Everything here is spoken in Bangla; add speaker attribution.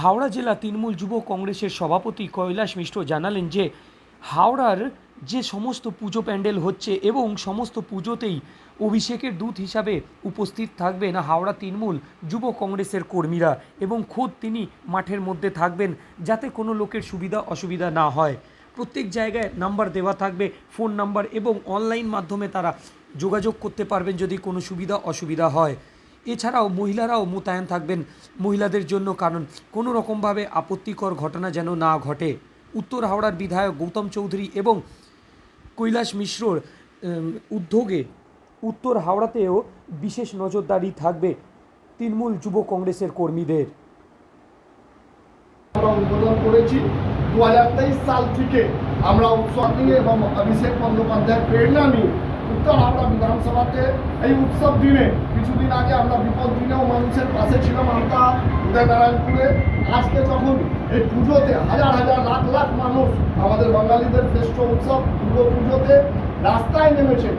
Speaker 1: হাওড়া জেলা তৃণমূল যুব কংগ্রেসের সভাপতি কৈলাস মিশ্র জানালেন যে হাওড়ার যে সমস্ত পুজো প্যান্ডেল হচ্ছে এবং সমস্ত পুজোতেই অভিষেকের দূত হিসাবে উপস্থিত থাকবেন হাওড়া তৃণমূল যুব কংগ্রেসের কর্মীরা এবং খোদ তিনি মাঠের মধ্যে থাকবেন যাতে কোনো লোকের সুবিধা অসুবিধা না হয়। প্রত্যেক জায়গায় নাম্বার দেওয়া থাকবে, ফোন নাম্বার এবং অনলাইন মাধ্যমে তারা যোগাযোগ করতে পারবেন যদি কোনো সুবিধা অসুবিধা হয়। এছাড়াও মহিলারাও মোতায়েন থাকবেন। মহিলাদের জন্য কারণ কোনো রকমভাবে আপত্তিকর ঘটনা যেন না ঘটে। উত্তর হাওড়ার বিধায়ক গৌতম চৌধুরী এবং কৈলাস মিশ্রর উদ্যোগে উত্তর হাওড়াতেও বিশেষ নজরদারি থাকবে তৃণমূল যুব কংগ্রেসের কর্মীদের।
Speaker 2: দু হাজার তেইশ সাল থেকে আমরা উৎসব নিয়ে এবং অভিষেক বন্দ্যোপাধ্যায়ের প্রেরণা নিয়ে বিধানসভাতে এই উৎসব দিনে কিছুদিন আগে আমরা বিপদ দিনেও মানুষের পাশে ছিলাম আমরা উদয়নারায়ণপুরে। আজকে যখন এই পুজোতে হাজার হাজার লাখ লাখ মানুষ আমাদের বাঙালিদের শ্রেষ্ঠ উৎসব দুর্গা পুজোতে রাস্তায় নেমেছে